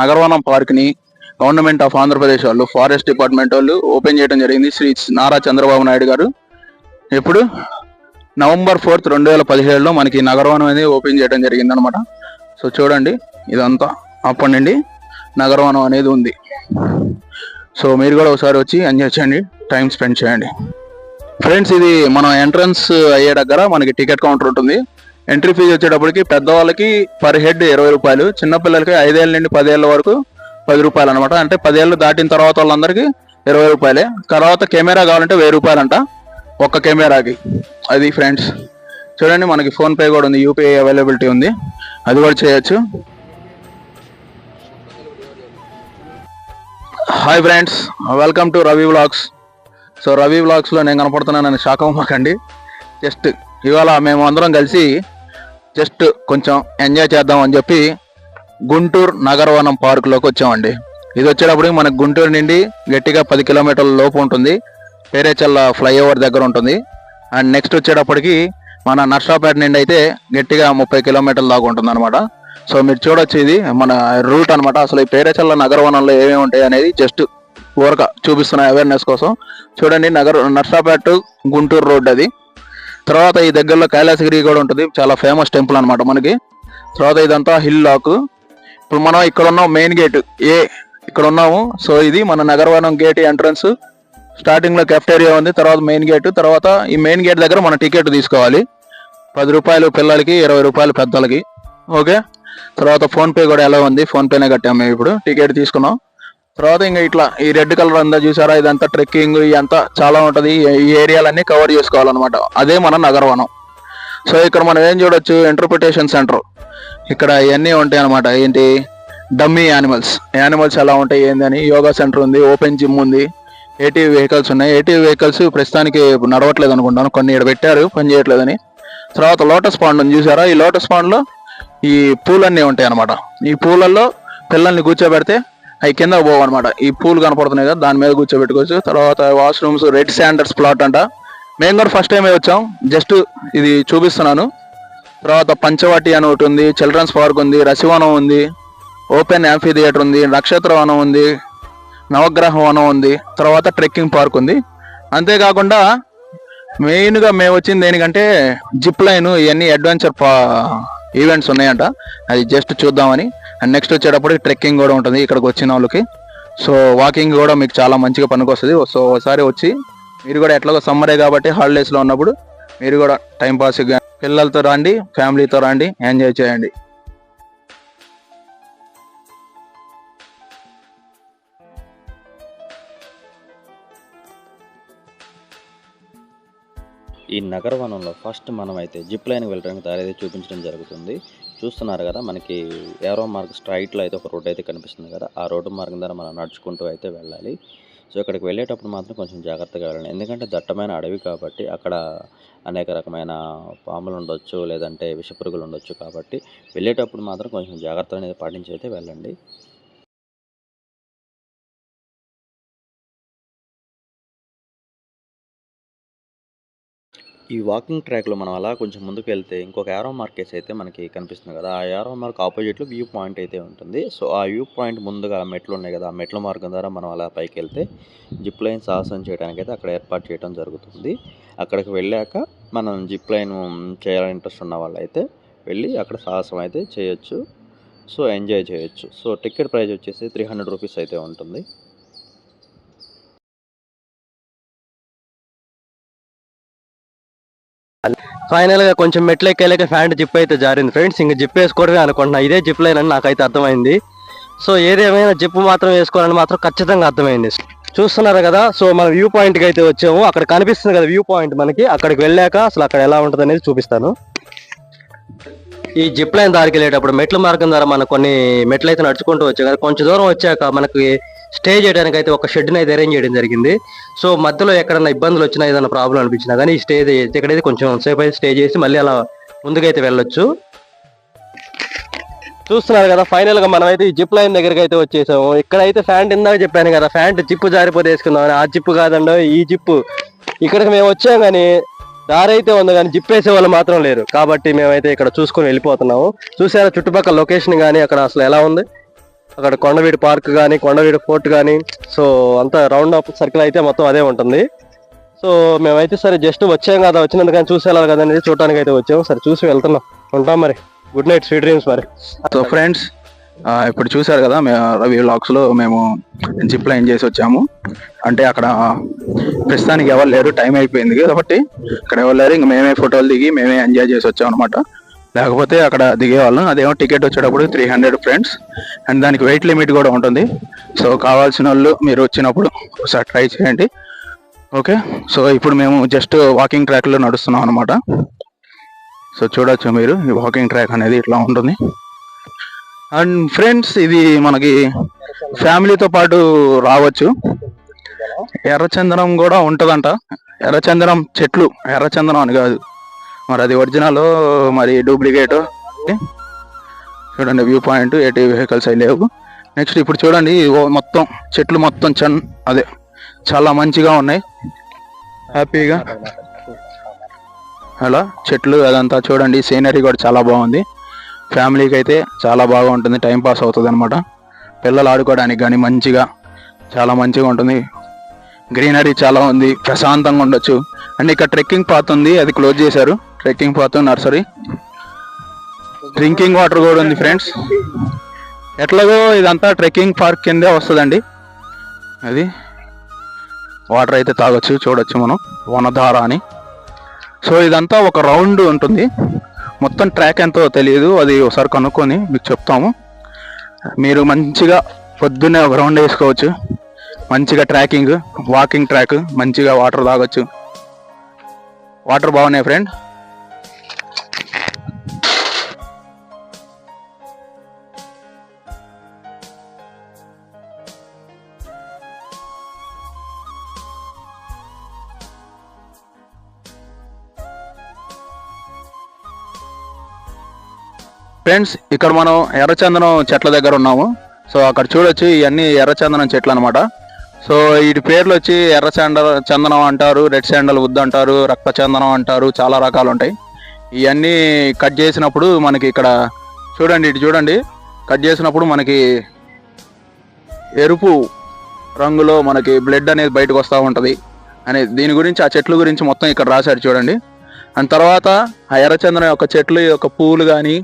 నగరవనం పార్క్ని government of Andhra Pradesh వాళ్ళు forest department వాళ్ళు ఓపెన్ చేయడం జరిగింది శ్రీ నారా చంద్రబాబు నాయుడు గారు. ఇప్పుడు నవంబర్ ఫోర్త్ రెండు వేల పదిహేడులో మనకి నగరవనం అనేది ఓపెన్ చేయడం జరిగింది అనమాట సో చూడండి ఇదంతా అప్పటి నుండి నగరవనం అనేది ఉంది. సో మీరు కూడా ఒకసారి వచ్చి ఎంజాయ్ చేయండి టైం స్పెండ్ చేయండి. ఫ్రెండ్స్ ఇది మనం ఎంట్రన్స్ అయ్యే దగ్గర మనకి టికెట్ కౌంటర్ ఉంటుంది. ఎంట్రీ ఫీజు వచ్చేటప్పటికి పెద్దవాళ్ళకి పర్ హెడ్ ఇరవై రూపాయలు చిన్నపిల్లలకి ఐదేళ్ళ నుండి పదేళ్ళ వరకు పది రూపాయలు అనమాట అంటే పదేళ్ళు దాటిన తర్వాత వాళ్ళందరికీ ఇరవై రూపాయలే. తర్వాత కెమెరా కావాలంటే వెయ్యి రూపాయలంట ఒక్క కెమెరాకి. అది ఫ్రెండ్స్ చూడండి మనకి ఫోన్ పే కూడా ఉంది. యూపీఐ అవైలబిలిటీ ఉంది. అది కూడా చేయొచ్చు. Hi friends welcome to Ravi vlogs so Ravi వ్లాగ్స్లో నేను కనపడుతున్నానని షాక్ అవ్వకండి. జస్ట్ ఇవాళ మేము అందరం కలిసి జస్ట్ కొంచెం ఎంజాయ్ చేద్దాం అని చెప్పి గుంటూరు నగరవనం పార్కులోకి వచ్చామండి. ఇది వచ్చేటప్పటికి మనకు గుంటూరు నుండి గట్టిగా పది కిలోమీటర్ల లోపు ఉంటుంది. పేరేచల్ల ఫ్లైఓవర్ దగ్గర ఉంటుంది. అండ్ నెక్స్ట్ వచ్చేటప్పటికి మన నర్సాపేట నుండి అయితే గట్టిగా ముప్పై కిలోమీటర్ల దాకా ఉంటుంది అనమాట సో మీరు చూడొచ్చు ఇది మన రూట్ అన్నమాట. అసలు ఈ పేరేచల్ల నగరవనంలో ఏమేమి ఉంటాయి అనేది జస్ట్ ఊరక చూపిస్తున్న అవేర్నెస్ కోసం. చూడండి నగర నర్సాపేట గుంటూరు రోడ్ అది. తర్వాత ఈ దగ్గరలో కైలాసగిరి కూడా ఉంటుంది. చాలా ఫేమస్ టెంపుల్ అనమాట మనకి. తర్వాత ఇదంతా హిల్ లాక్ ఇప్పుడు మనం ఇక్కడ ఉన్నాం మెయిన్ గేట్ ఏ ఇక్కడ ఉన్నాము. సో ఇది మన నగరవనం గేట్ ఎంట్రన్స్ స్టార్టింగ్లో కెఫ్టేరియా ఉంది తర్వాత మెయిన్ గేట్ తర్వాత ఈ మెయిన్ గేట్ దగ్గర మన టికెట్ తీసుకోవాలి. పది రూపాయలు పిల్లలకి ఇరవై రూపాయలు పెద్దలకి. ఓకే తర్వాత ఫోన్పే కూడా ఎలా ఉంది? ఫోన్పేనే కట్టాము మేము ఇప్పుడు. టికెట్ తీసుకున్నాం. తర్వాత ఇంకా ఇట్లా ఈ రెడ్ కలర్ అంతా చూసారా? ఇదంతా ట్రెక్కింగ్ ఇదంతా చాలా ఉంటది. ఈ- ఈ ఏరియాలన్నీ కవర్ చేసుకోవాలన్నమాట. అదే మన నగరవనం. సో ఇక్కడ మనం ఏం చూడొచ్చు? Interpretation centre. ఇక్కడ ఇవన్నీ ఉంటాయి అనమాట ఏంటి? Dummy animals. యానిమల్స్ ఎలా ఉంటాయి? ఏందని యోగా సెంటర్ ఉంది ఓపెన్ జిమ్ ఉంది. ఏటీవీ వెహికల్స్ ఉన్నాయి. ఏటీవీ వెహికల్స్ ప్రస్తుతానికి నడవట్లేదు అనుకుంటాను. కొన్ని ఇక్కడ పెట్టారు పని చేయట్లేదని. తర్వాత లోటస్ పాండ్ ఉంది చూసారా? ఈ లోటస్ పాండ్లో ఈ పూలన్నీ ఉంటాయి అనమాట ఈ పూలల్లో పిల్లల్ని కూర్చోబెడితే అవి కింద పోవు అనమాట ఈ పూలు కనపడుతున్నాయి కదా దాని మీద కూర్చోబెట్టుకోవచ్చు. తర్వాత వాష్రూమ్స్ రెడ్ శాండర్స్ ప్లాట్ అంట. మేము కూడా ఫస్ట్ టైం వచ్చాం. జస్ట్ ఇది చూపిస్తున్నాను. తర్వాత పంచవాటి అని ఒకటి ఉంది చిల్డ్రన్స్ పార్క్ ఉంది రసివనం ఉంది ఓపెన్ యాంఫీ థియేటర్ ఉంది నక్షత్ర వనం ఉంది నవగ్రహ వనం ఉంది తర్వాత ట్రెక్కింగ్ పార్క్ ఉంది. అంతేకాకుండా మెయిన్గా మేము వచ్చింది దేనికంటే జిప్ లైన్ ఇవన్నీ అడ్వెంచర్ పా ఈవెంట్స్ ఉన్నాయంట. అది జస్ట్ చూద్దామని. అండ్ నెక్స్ట్ వచ్చేటప్పటికి ట్రెక్కింగ్ కూడా ఉంటుంది ఇక్కడికి వచ్చిన వాళ్ళకి. సో వాకింగ్ కూడా మీకు చాలా మంచిగా పనికొస్తుంది. సో ఒకసారి వచ్చి మీరు కూడా ఎట్లాగో సమ్మరే కాబట్టి హాలిడేస్లో ఉన్నప్పుడు మీరు కూడా టైంపాస్గా పిల్లలతో రండి ఫ్యామిలీతో రండి ఎంజాయ్ చేయండి. ఈ నగరవనంలో ఫస్ట్ మనమైతే జిప్ లైన్కి వెళ్ళడానికి దారి అయితే చూపించడం జరుగుతుంది. చూస్తున్నారు కదా మనకి ఏరో మార్క్ స్ట్రైట్లో అయితే ఒక రోడ్ అయితే కనిపిస్తుంది కదా ఆ రోడ్డు మార్గం ద్వారా మనం నడుచుకుంటూ అయితే వెళ్ళాలి. సో ఇక్కడికి వెళ్ళేటప్పుడు మాత్రం కొంచెం జాగ్రత్తగా వెళ్ళాలి ఎందుకంటే దట్టమైన అడవి కాబట్టి అక్కడ అనేక రకమైన పాములు ఉండొచ్చు లేదంటే విషపురుగులు ఉండొచ్చు కాబట్టి వెళ్ళేటప్పుడు మాత్రం కొంచెం జాగ్రత్త అనేది పాటించి అయితే వెళ్ళండి. ఈ వాకింగ్ ట్రాక్లో మనం అలా కొంచెం ముందుకు వెళ్తే ఇంకొక యారో మార్కేస్ అయితే మనకి కనిపిస్తుంది కదా ఆ యారో మార్క్ ఆపోజిట్లో వ్యూ పాయింట్ అయితే ఉంటుంది. సో ఆ వ్యూ పాయింట్ ముందుగా మెట్లు ఉన్నాయి కదా ఆ మెట్ల మార్గం ద్వారా మనం అలా పైకి వెళ్తే జిప్ లైన్ సాహసం చేయడానికి అయితే అక్కడ ఏర్పాటు చేయడం జరుగుతుంది. అక్కడికి వెళ్ళాక మనం జిప్ లైన్ చేయాలని ఇంట్రెస్ట్ ఉన్న వాళ్ళైతే వెళ్ళి అక్కడ సాహసం అయితే చేయొచ్చు. సో ఎంజాయ్ చేయొచ్చు. సో టికెట్ ప్రైస్ వచ్చేసి త్రీ హండ్రెడ్ రూపీస్ అయితే ఉంటుంది. ఫైనల్గా కొంచెం మెట్లు ఎక్కేలేక ఫ్యాంట్ జిప్ అయితే జారింది. ఫ్రెండ్స్ ఇంకా జిప్ వేసుకోవడమే అనుకుంటున్నా. ఇదే జిప్ లైన్ అని నాకైతే అర్థమైంది. సో ఏదేమైనా జిప్ మాత్రం వేసుకోవాలని మాత్రం ఖచ్చితంగా అర్థమైంది. చూస్తున్నారు కదా సో మనం వ్యూ పాయింట్కి అయితే వచ్చాము. అక్కడ కనిపిస్తుంది కదా వ్యూ పాయింట్ మనకి. అక్కడికి వెళ్ళాక అసలు అక్కడ ఎలా ఉంటుంది అనేది చూపిస్తాను. ఈ జిప్ లైన్ దారికి వెళ్ళేటప్పుడు మెట్ల మార్గం ద్వారా మనం కొన్ని మెట్లు అయితే నడుచుకుంటూ వచ్చాం కదా. కొంచెం దూరం వచ్చాక మనకి స్టే చేయడానికి అయితే ఒక షెడ్ అయితే అరేంజ్ చేయడం జరిగింది. సో మధ్యలో ఎక్కడన్నా ఇబ్బందులు వచ్చినా ఏదైనా ప్రాబ్లం అనిపించినా కానీ ఈ స్టే ఇక్కడైతే కొంచెం సేపు అయితే స్టే చేసి మళ్ళీ అలా ముందుకైతే వెళ్ళొచ్చు. చూస్తున్నారు కదా ఫైనల్గా మనం అయితే ఈ జిప్ లైన్ దగ్గరికి అయితే వచ్చేసాము. ఇక్కడైతే ఫ్యాంట్ ఇందాక చెప్పాను కదా ఫ్యాంట్ జిప్పు జారిపోతే వేసుకుందాం ఆ జిప్పు కాదండి ఈ జిప్పు. ఇక్కడికి మేము వచ్చాం కానీ దారి అయితే ఉంది కానీ జిప్ వేసే వాళ్ళు మాత్రం లేరు. కాబట్టి మేమైతే ఇక్కడ చూసుకొని వెళ్ళిపోతున్నాము. చూసారా చుట్టుపక్కల లొకేషన్ కానీ అక్కడ అసలు ఎలా ఉంది? అక్కడ కొండవీడు పార్క్ కానీ కొండవీడు ఫోర్ట్ కానీ సో అంతా రౌండ్ అప్ సర్కిల్ అయితే మొత్తం అదే ఉంటుంది. సో మేమైతే సరే జస్ట్ వచ్చాం కదా వచ్చినందుకని చూసి వెళ్ళాలి కదా అనేది అయితే వచ్చాం. సరే చూసి వెళ్తున్నాం. ఉంటాం మరి. గుడ్ నైట్ స్వీట్ డ్రీమ్స్ మరి. సో ఫ్రెండ్స్ ఇప్పుడు చూశారు కదా మేము రవి లాక్స్లో లో మేము జిప్ లైన్ చేసి వచ్చాము. అంటే అక్కడ ప్రస్తుతానికి ఎవరు లేరు టైం అయిపోయింది కాబట్టి ఇక్కడ ఎవరు లేరు ఇంక మేమే ఫోటోలు దిగి మేమే ఎంజాయ్ చేసి వచ్చాం అనమాట లేకపోతే అక్కడ దిగేవాళ్ళం. అదేమో టికెట్ వచ్చేటప్పుడు త్రీ హండ్రెడ్ ఫ్రెండ్స్ అండ్ దానికి వెయిట్ లిమిట్ కూడా ఉంటుంది. సో కావాల్సిన వాళ్ళు మీరు వచ్చినప్పుడు ఒకసారి ట్రై చేయండి. ఓకే సో ఇప్పుడు మేము జస్ట్ వాకింగ్ ట్రాక్లో నడుస్తున్నాం అనమాట సో చూడొచ్చు మీరు ఈ వాకింగ్ ట్రాక్ అనేది ఇట్లా ఉంటుంది. అండ్ ఫ్రెండ్స్ ఇది మనకి ఫ్యామిలీతో పాటు రావచ్చు. ఎర్రచందనం కూడా ఉంటుందంట. ఎర్రచందనం చెట్లు. ఎర్రచందనం అని కాదు. మరి అది ఒరిజినల్ మరి డూప్లికేట్ చూడండి వ్యూ పాయింట్ ఎటు వెహికల్స్ అవి లేవు. నెక్స్ట్ ఇప్పుడు చూడండి మొత్తం చెట్లు మొత్తం చన్ అదే చాలా మంచిగా ఉన్నాయి. హ్యాపీగా అలా చెట్లు అదంతా చూడండి సీనరీ కూడా చాలా బాగుంది. ఫ్యామిలీకి అయితే చాలా బాగా ఉంటుంది టైం పాస్ అవుతుంది అనమాట పిల్లలు ఆడుకోవడానికి కానీ మంచిగా చాలా మంచిగా ఉంటుంది. గ్రీనరీ చాలా ఉంది ప్రశాంతంగా ఉండొచ్చు. అండ్ ఇక్కడ ట్రెక్కింగ్ పాత్ ఉంది అది క్లోజ్ చేశారు. Trekking path nursery drinking water కూడా ఉంది ఫ్రెండ్స్ ఎట్లాగో ఇదంతా ట్రెక్కింగ్ పార్క్ కిందే వస్తుందండి. అది వాటర్ అయితే తాగొచ్చు చూడొచ్చు మనం వనధార అని. సో ఇదంతా ఒక రౌండ్ ఉంటుంది. మొత్తం ట్రాక్ ఎంతో తెలియదు అది ఒకసారి కనుక్కొని మీకు చెప్తాము. మీరు మంచిగా పొద్దున్నే ఒక రౌండ్ వేసుకోవచ్చు. మంచిగా ట్రాకింగ్ వాకింగ్ ట్రాక్ మంచిగా వాటర్ తాగొచ్చు. వాటర్ బాగున్నాయి ఫ్రెండ్ ఫ్రెండ్స్ ఇక్కడ మనం ఎర్రచందనం చెట్ల దగ్గర ఉన్నాము. సో అక్కడ చూడొచ్చు ఇవన్నీ ఎర్రచందనం చెట్లు అనమాట సో వీటి పేర్లు వచ్చి ఎర్ర చందన చందనం అంటారు రెడ్ శాండల్ వుడ్ అంటారు రక్త చందనం అంటారు చాలా రకాలు ఉంటాయి. ఇవన్నీ కట్ చేసినప్పుడు మనకి ఇక్కడ చూడండి ఇటు చూడండి. కట్ చేసినప్పుడు మనకి ఎరుపు రంగులో మనకి బ్లడ్ అనేది బయటకు వస్తూ ఉంటుంది. అని దీని గురించి ఆ చెట్ల గురించి మొత్తం ఇక్కడ రాశారు చూడండి. అండ్ తర్వాత ఆ ఎర్రచందనం యొక్క చెట్లు యొక్క పూలు కానీ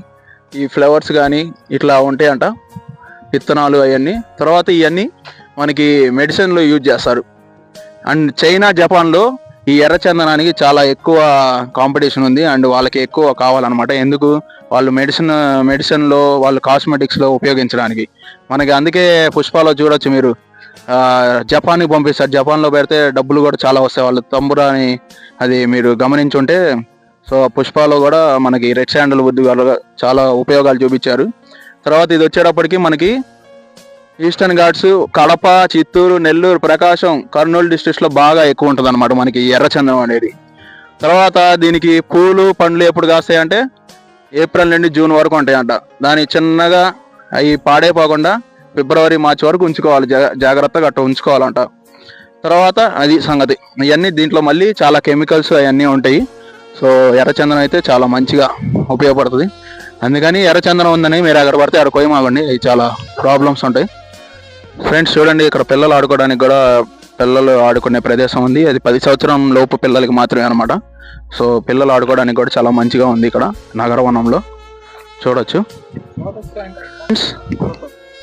ఈ ఫ్లవర్స్ కానీ ఇట్లా ఉంటాయంట. విత్తనాలు అవన్నీ తర్వాత ఇవన్నీ మనకి మెడిసిన్లో యూజ్ చేస్తారు. అండ్ చైనా జపాన్లో ఈ ఎర్రచందనానికి చాలా ఎక్కువ కాంపిటీషన్ ఉంది. అండ్ వాళ్ళకి ఎక్కువ కావాలన్నమాట. ఎందుకు? వాళ్ళు మెడిసిన్ మెడిసిన్లో వాళ్ళు కాస్మెటిక్స్లో ఉపయోగించడానికి. మనకి అందుకే పుష్పాలో చూడొచ్చు మీరు జపాన్కి పంపిస్తారు. జపాన్లో పెడితే డబ్బులు కూడా చాలా వస్తాయి. వాళ్ళు తంబురా అని అది మీరు గమనించుంటే సో పుష్పాలో కూడా మనకి రెడ్ శాండల్ వుడ్ చాలా ఉపయోగాలు చూపించారు. తర్వాత ఇది వచ్చేటప్పటికి మనకి ఈస్టర్న్ ఘాట్స్ కడప చిత్తూరు నెల్లూరు ప్రకాశం కర్నూలు డిస్ట్రిక్ట్స్లో బాగా ఎక్కువ ఉంటుంది అనమాట మనకి ఎర్రచందనం అనేది. తర్వాత దీనికి పూలు పండ్లు ఎప్పుడు కాస్తాయంటే ఏప్రిల్ నుండి జూన్ వరకు ఉంటాయంట. దాన్ని చిన్నగా అవి పాడైపోకుండా ఫిబ్రవరి మార్చి వరకు ఉంచుకోవాలి. జా జాగ్రత్తగా అట్ట ఉంచుకోవాలంట. తర్వాత అది సంగతి. ఇవన్నీ దీంట్లో మళ్ళీ చాలా కెమికల్స్ అవన్నీ ఉంటాయి. సో ఎర్రచందనం అయితే చాలా మంచిగా ఉపయోగపడుతుంది. అందుకని ఎర్రచందనం ఉందని మీరు అక్కడ పడితే అక్కడ పోయమాగండి అవి చాలా ప్రాబ్లమ్స్ ఉంటాయి. ఫ్రెండ్స్ చూడండి ఇక్కడ పిల్లలు ఆడుకోవడానికి కూడా పిల్లలు ఆడుకునే ప్రదేశం ఉంది. అది పది సంవత్సరం లోపు పిల్లలకి మాత్రమే అనమాట సో పిల్లలు ఆడుకోవడానికి కూడా చాలా మంచిగా ఉంది ఇక్కడ నగరవనంలో. చూడొచ్చు. ఫ్రెండ్స్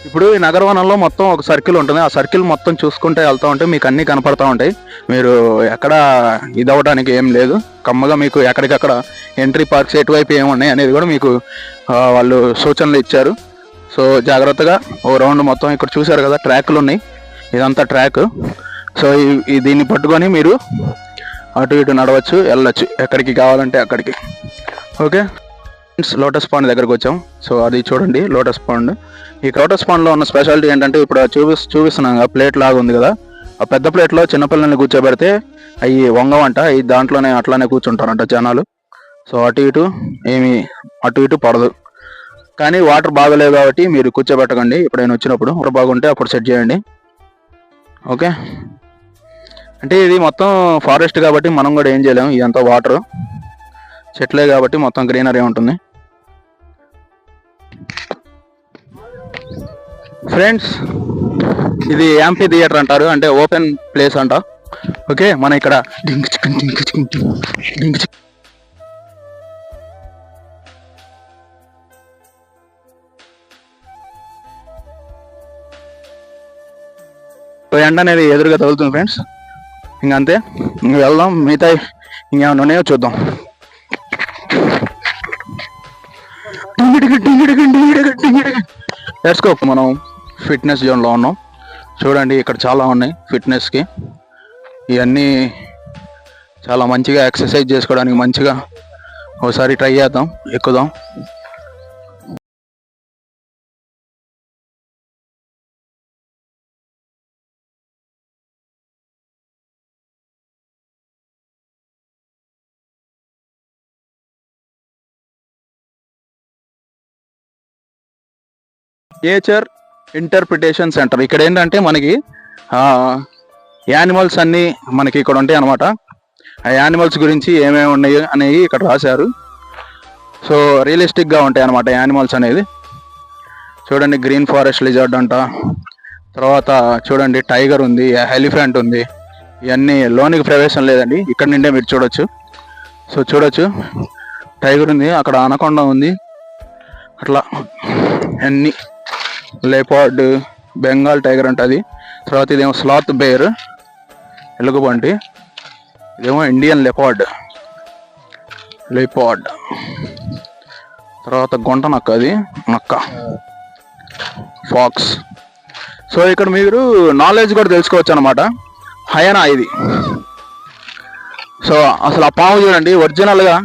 ఇప్పుడు ఈ నగరవనంలో మొత్తం ఒక సర్కిల్ ఉంటుంది. ఆ సర్కిల్ మొత్తం చూసుకుంటే వెళ్తా ఉంటే మీకు అన్నీ కనపడతా ఉంటాయి. మీరు ఎక్కడ ఇదవడానికి ఏం లేదు. కమ్మగా మీకు ఎక్కడికక్కడ ఎంట్రీ పార్క్స్ ఎటువైపు ఏమున్నాయి అనేది కూడా మీకు వాళ్ళు సూచనలు ఇచ్చారు. సో జాగ్రత్తగా ఓ రౌండ్ మొత్తం ఇక్కడ చూశారు కదా ట్రాక్లు ఉన్నాయి. ఇదంతా ట్రాక్. సో ఈ- దీన్ని పట్టుకొని మీరు అటు ఇటు నడవచ్చు వెళ్ళొచ్చు ఎక్కడికి కావాలంటే అక్కడికి. ఓకే? ఫ్రెండ్స్ లోటస్ పాండ్ దగ్గరకు వచ్చాం. సో అది చూడండి లోటస్ పాండ్ ఈ లోటస్ పాండ్లో ఉన్న స్పెషాలిటీ ఏంటంటే ఇప్పుడు చూపి చూపిస్తున్నాం కదా ప్లేట్ లాగా ఉంది కదా. ఆ పెద్ద ప్లేట్లో చిన్నపిల్లల్ని కూర్చోబెడితే అవి వంగవంట అవి దాంట్లోనే అట్లానే కూర్చుంటారంట జనాలు. సో అటు ఇటు ఏమి అటు ఇటు పడదు. కానీ వాటర్ బాగలేవు కాబట్టి మీరు కూర్చోబెట్టకండి. ఎప్పుడైనా వచ్చినప్పుడు వాటర్ బాగుంటే అప్పుడు సెట్ చేయండి. ఓకే అంటే ఇది మొత్తం ఫారెస్ట్ కాబట్టి మనం కూడా ఏం చేయలేము. ఇదంతా వాటర్ చెట్లే కాబట్టి మొత్తం గ్రీనరీ ఉంటుంది. ఫ్రెండ్స్ ఇది యాంపీ థియేటర్ అంటారు అంటే ఓపెన్ ప్లేస్ అంట. ఓకే మన ఇక్కడ ding chicken ding chicken ding chicken. ఎండ అనేది ఎదురుగా తగులుతుంది ఫ్రెండ్స్ ఇంక అంతే ఇంక వెళ్దాం మిగతా ఇంకేమైనా ఉన్నాయో చూద్దాం. లెట్స్ గో మనం ఫిట్నెస్ జోన్లో ఉన్నాం. చూడండి ఇక్కడ చాలా ఉన్నాయి ఫిట్నెస్కి ఇవన్నీ చాలా మంచిగా ఎక్సర్సైజ్ చేసుకోవడానికి మంచిగా ఒకసారి ట్రై చేద్దాం ఎక్కుదాం. Nature interpretation centre. ఇక్కడ ఏంటంటే మనకి యానిమల్స్ అన్నీ మనకి ఇక్కడ ఉంటాయి అనమాట ఆ యానిమల్స్ గురించి ఏమేమి ఉన్నాయి అనేవి ఇక్కడ రాశారు. సో రియలిస్టిక్గా ఉంటాయి అనమాట యానిమల్స్ అనేది. చూడండి గ్రీన్ ఫారెస్ట్ లిజర్డ్ అంట. తర్వాత చూడండి టైగర్ ఉంది ఎలిఫెంట్ ఉంది. ఇవన్నీ లోనికి ప్రవేశం లేదండి. ఇక్కడ నుండే మీరు చూడొచ్చు. సో చూడొచ్చు. టైగర్ ఉంది అక్కడ అనకొండ ఉంది. అట్లా. అన్నీ లేపార్డ్ బెంగాల్ టైగర్ అంటే అది తర్వాత ఇదేమో స్లాత్ బేర్ ఎలుగుబంటి. ఇదేమో ఇండియన్ లెపార్డ్. లేపార్డ్. తర్వాత గుంట నక్క అది నక్క. ఫాక్స్. సో ఇక్కడ మీరు నాలెడ్జ్ కూడా తెలుసుకోవచ్చు అనమాట హయనా ఇది. సో అసలు ఆ పాము చూడండి ఒరిజినల్గా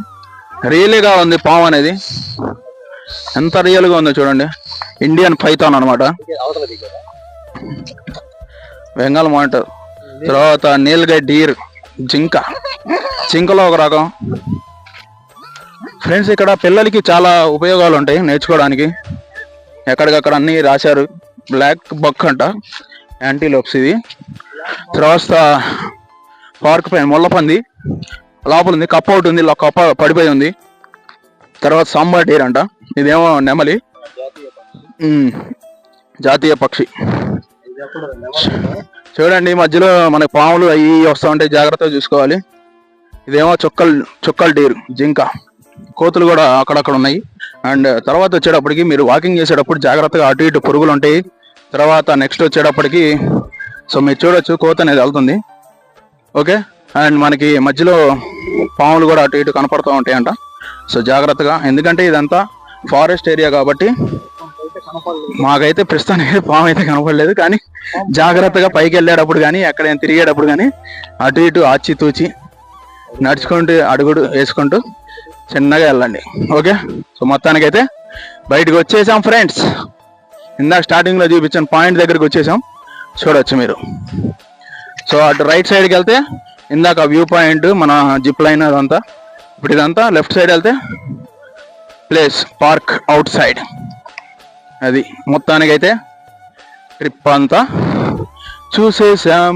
రియల్గా ఉంది పాము అనేది. ఎంత రియల్గా ఉందో చూడండి. ఇండియన్ పైథాన్ అనమాట బెంగాల్ మానిటర్ తర్వాత నీల్గై డీర్ జింక. జింకలో ఒక రకం. ఫ్రెండ్స్ ఇక్కడ పిల్లలకి చాలా ఉపయోగాలు ఉంటాయి నేర్చుకోవడానికి. ఎక్కడికక్కడ అన్ని రాశారు. బ్లాక్ బక్ అంట. యాంటీలోప్స్ ఇది. తర్వాత పార్క్ పైన ముళ్ళపంది లోపల ఉంది కప్ అవుట్ ఉంది కప్ప పడిపోయి ఉంది. తర్వాత సాంబార్ డీర్ అంట. ఇదేమో నెమలి. జాతీయ పక్షి. చూడండి మధ్యలో మనకి పాములు అవి వస్తూ ఉంటాయి జాగ్రత్తగా చూసుకోవాలి. ఇదేమో చొక్కల్ చొక్కల్ డీర్ జింక. కోతులు కూడా అక్కడక్కడ ఉన్నాయి. అండ్ తర్వాత వచ్చేటప్పటికి మీరు వాకింగ్ చేసేటప్పుడు జాగ్రత్తగా అటు ఇటు పురుగులు ఉంటాయి. తర్వాత నెక్స్ట్ వచ్చేటప్పటికి సో మీరు చూడొచ్చు కోత అనేది వెళ్తుంది. ఓకే? అండ్ మనకి మధ్యలో పాములు కూడా అటు ఇటు కనపడుతూ ఉంటాయంట. సో జాగ్రత్తగా ఎందుకంటే ఇదంతా ఫారెస్ట్ ఏరియా కాబట్టి మాకైతే ప్రస్తుతానికి పాము అయితే కనపడలేదు కానీ జాగ్రత్తగా పైకి వెళ్ళేటప్పుడు కానీ ఎక్కడైనా తిరిగేటప్పుడు కానీ అటు ఇటు ఆచి తూచి నడుచుకుంటూ అడుగుడు వేసుకుంటూ చిన్నగా వెళ్ళండి. ఓకే? సో మొత్తానికైతే బయటకు వచ్చేసాం ఫ్రెండ్స్. ఇందాక స్టార్టింగ్లో చూపించిన పాయింట్ దగ్గరికి వచ్చేసాం. చూడవచ్చు మీరు. సో అటు రైట్ సైడ్కి వెళ్తే ఇందాక వ్యూ పాయింట్ మన జిప్ లైన్ అదంతా. ఇప్పుడు ఇదంతా లెఫ్ట్ సైడ్ వెళ్తే ప్లేస్ పార్క్ అవుట్ సైడ్ అది మొత్తానికైతే ట్రిప్ అంతా చూసేసాం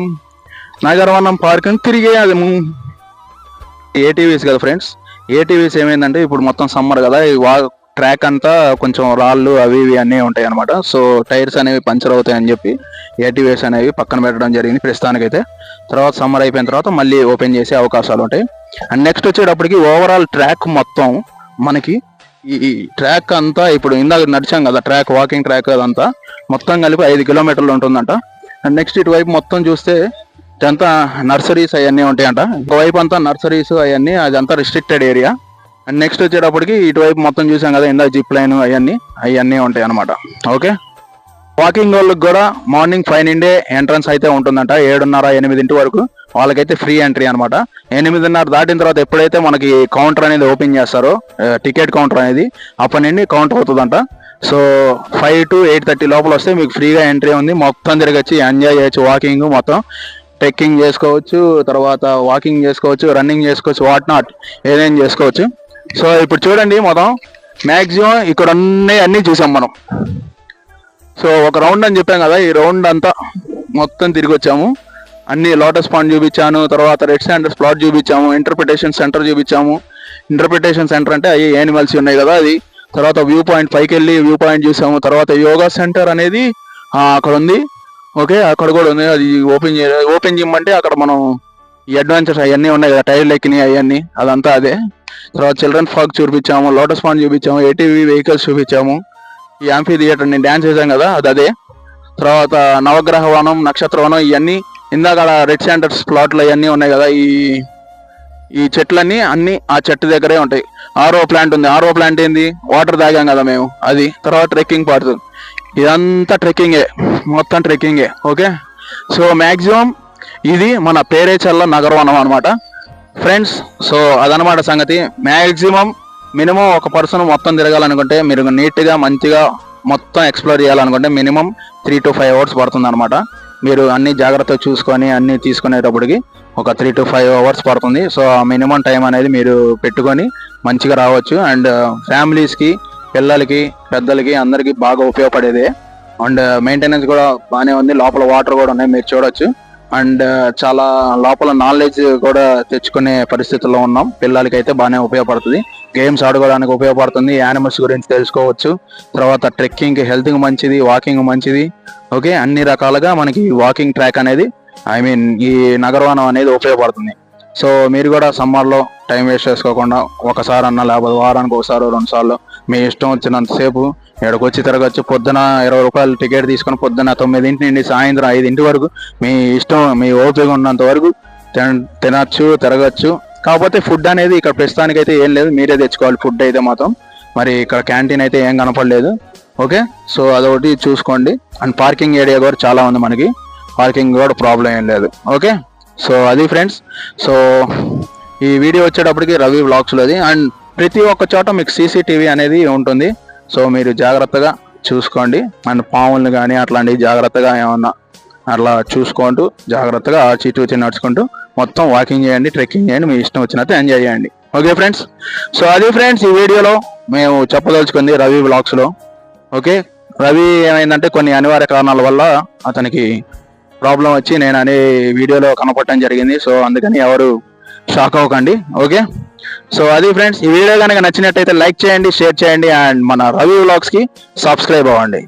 నగరవనం పార్క్ అని తిరిగే ఏటీవీస్ కదా ఫ్రెండ్స్. ఏటీవీస్ ఏమైందంటే ఇప్పుడు మొత్తం సమ్మర్ కదా ఈ వా ట్రాక్ అంతా కొంచెం రాళ్ళు అవి ఇవి అన్నీ ఉంటాయి అనమాట సో టైర్స్ అనేవి పంచర్ అవుతాయని చెప్పి ఏటీవీస్ అనేవి పక్కన పెట్టడం జరిగింది ప్రస్తుతానికైతే. తర్వాత సమ్మర్ అయిపోయిన తర్వాత మళ్ళీ ఓపెన్ చేసే అవకాశాలు ఉంటాయి. అండ్ నెక్స్ట్ వచ్చేటప్పటికి ఓవరాల్ ట్రాక్ మొత్తం మనకి ఈ ట్రాక్ అంతా ఇప్పుడు ఇందాక నడిచాం కదా ట్రాక్ వాకింగ్ ట్రాక్ అదంతా. మొత్తం కలిపి ఐదు కిలోమీటర్లు ఉంటుందంట. అండ్ నెక్స్ట్ ఇటువైపు మొత్తం చూస్తే ఇదంతా నర్సరీస్ అవన్నీ ఉంటాయంట. ఒకవైపు అంతా నర్సరీస్ అవన్నీ అదంతా రిస్ట్రిక్టెడ్ ఏరియా అండ్ నెక్స్ట్ వచ్చేటప్పటికి ఇటువైపు మొత్తం చూసాం కదా ఇందాక జిప్ లైన్ అవన్నీ అవన్నీ ఉంటాయి అనమాట ఓకే వాకింగ్ వాళ్ళకి కూడా మార్నింగ్ ఫైవ్ నుండే ఎంట్రన్స్ అయితే ఉంటుందంట ఏడున్నర ఎనిమిదింటి వరకు. వాళ్ళకైతే ఫ్రీ ఎంట్రీ అనమాట ఎనిమిదిన్నర దాటిన తర్వాత ఎప్పుడైతే మనకి కౌంటర్ అనేది ఓపెన్ చేస్తారో టికెట్ కౌంటర్ అనేది అప్పటి నుండి కౌంటర్ అవుతుందంట. So five to eight thirty లోపల వస్తే మీకు ఫ్రీగా ఎంట్రీ ఉంది. మొత్తం తిరగచ్చి ఎంజాయ్ చేయొచ్చు వాకింగ్ మొత్తం. ట్రెక్కింగ్ చేసుకోవచ్చు తర్వాత వాకింగ్ చేసుకోవచ్చు రన్నింగ్ చేసుకోవచ్చు వాట్ నాట్ ఏదైనా చేసుకోవచ్చు. సో ఇప్పుడు చూడండి మొత్తం. మ్యాక్సిమం ఇక్కడ అన్నీ అన్నీ చూసాం మనం. సో ఒక రౌండ్ అని చెప్పాం కదా ఈ రౌండ్ అంతా మొత్తం తిరిగి వచ్చాము. అన్ని లోటస్ పాండ్ చూపించాను తర్వాత రెడ్ శాండర్స్ ప్లాట్ చూపించాము ఇంటర్ప్రిటేషన్ సెంటర్ చూపించాము. ఇంటర్ప్రిటేషన్ సెంటర్ అంటే అవి యానిమల్స్ ఉన్నాయి కదా అది. తర్వాత వ్యూ పాయింట్ పైకి వెళ్ళి వ్యూ పాయింట్ చూసాము. తర్వాత యోగా సెంటర్ అనేది అక్కడ ఉంది. ఓకే అక్కడ కూడా ఉంది. అది ఓపెన్ ఓపెన్ జిమ్ అంటే అక్కడ మనం ఈ అడ్వెంచర్స్ అవన్నీ ఉన్నాయి కదా టైర్లు ఎక్కినాయి అవన్నీ అదంతా అదే. తర్వాత చిల్డ్రన్ ఫాగ్ చూపించాము లోటస్ పాండ్ చూపించాము ఏటీవీ వెహికల్స్ చూపించాము. ఈ యాంఫీ థియేటర్ నేను డ్యాన్స్ చేశాం కదా అది అదే. తర్వాత నవగ్రహ వనం నక్షత్ర వనం ఇవన్నీ ఇందాక రెడ్ సెంటర్స్ ప్లాట్లు అవన్నీ ఉన్నాయి కదా ఈ ఈ చెట్లన్నీ అన్ని ఆ చెట్టు దగ్గరే ఉంటాయి. ఆరో ప్లాంట్ ఉంది. ఆరో ప్లాంట్ ఏంది? వాటర్ తాగాం కదా మేము. అది తర్వాత ట్రెక్కింగ్ పడుతుంది ఇదంతా ట్రెక్కింగే మొత్తం ట్రెక్కింగే ఓకే? సో మ్యాక్సిమం ఇది మన పేరేచల్ల నగరవనం అనమాట ఫ్రెండ్స్ సో అదనమాట సంగతి. మ్యాక్సిమం మినిమం ఒక పర్సన్ మొత్తం తిరగాలనుకుంటే మీరు నీట్గా మంచిగా మొత్తం ఎక్స్ప్లోర్ చేయాలనుకుంటే minimum three to five hours పడుతుంది అనమాట మీరు అన్ని జాగ్రత్తగా చూసుకొని అన్ని తీసుకునేటప్పటికి ఒక త్రీ టు ఫైవ్ అవర్స్ పడుతుంది. సో ఆ మినిమం టైం అనేది మీరు పెట్టుకొని మంచిగా రావచ్చు. అండ్ ఫ్యామిలీస్కి uh, పిల్లలకి పెద్దలకి అందరికీ బాగా ఉపయోగపడేదే. అండ్ మెయింటెనెన్స్ uh, కూడా బాగానే ఉంది. లోపల వాటర్ కూడా ఉన్నాయి. మీరు చూడొచ్చు. అండ్ uh, చాలా లోపల నాలెడ్జ్ కూడా తెచ్చుకునే పరిస్థితుల్లో ఉన్నాం. పిల్లలకి అయితే బాగానే ఉపయోగపడుతుంది. గేమ్స్ ఆడుకోవడానికి ఉపయోగపడుతుంది యానిమల్స్ గురించి తెలుసుకోవచ్చు. తర్వాత ట్రెక్కింగ్ హెల్త్ మంచిది వాకింగ్ మంచిది. ఓకే అన్ని రకాలుగా మనకి వాకింగ్ ట్రాక్ అనేది ఐ మీన్ ఈ నగరవనం అనేది ఉపయోగపడుతుంది. సో మీరు కూడా సమ్మర్లో టైం వేస్ట్ చేసుకోకుండా ఒకసారి అన్న లేకపోతే వారానికి ఒకసారి రెండు సార్లు మీ ఇష్టం వచ్చినంతసేపు ఇక్కడికి వచ్చి తిరగచ్చు. పొద్దున ఇరవై రూపాయలు టికెట్ తీసుకొని పొద్దున తొమ్మిదింటి నుండి సాయంత్రం ఐదింటి వరకు మీ ఇష్టం మీ ఓపిక ఉన్నంత వరకు తిన- తినచ్చు తిరగచ్చు. కాకపోతే ఫుడ్ అనేది ఇక్కడ ప్రస్తుతానికి అయితే ఏం లేదు మీరే తెచ్చుకోవాలి ఫుడ్ అయితే మాత్రం. మరి ఇక్కడ క్యాంటీన్ అయితే ఏం కనపడలేదు. ఓకే సో అదొకటి చూసుకోండి. అండ్ పార్కింగ్ ఏరియా కూడా చాలా ఉంది మనకి. పార్కింగ్ కూడా ప్రాబ్లం ఏం లేదు. ఓకే సో అది ఫ్రెండ్స్ సో ఈ వీడియో వచ్చేటప్పటికి రవి వ్లాగ్స్లోది అండ్ ప్రతి ఒక్క చోట మీకు సీసీటీవీ అనేది ఉంటుంది. సో మీరు జాగ్రత్తగా చూసుకోండి. అండ్ పాములను కానీ అట్లాంటివి జాగ్రత్తగా ఏమన్నా అట్లా చూసుకుంటూ జాగ్రత్తగా ఆ చిటు నడుచుకుంటూ మొత్తం వాకింగ్ చేయండి ట్రెక్కింగ్ చేయండి మీ ఇష్టం వచ్చినట్టు ఎంజాయ్ చేయండి. ఓకే ఫ్రెండ్స్ సో అది ఫ్రెండ్స్ ఈ వీడియోలో మేము చెప్పదలుచుకుంది రవి బ్లాగ్స్లో ఓకే రవి ఏమైందంటే కొన్ని అనివార్య కారణాల వల్ల అతనికి ప్రాబ్లం వచ్చి నేను అనే వీడియోలో కనపడటం జరిగింది. సో అందుకని ఎవరు షాక్ అవ్వకండి. ఓకే సో అది ఫ్రెండ్స్ ఈ వీడియో కనుక నచ్చినట్టయితే లైక్ చేయండి షేర్ చేయండి అండ్ మన రవి వ్లాగ్స్కి సబ్స్క్రైబ్ అవ్వండి.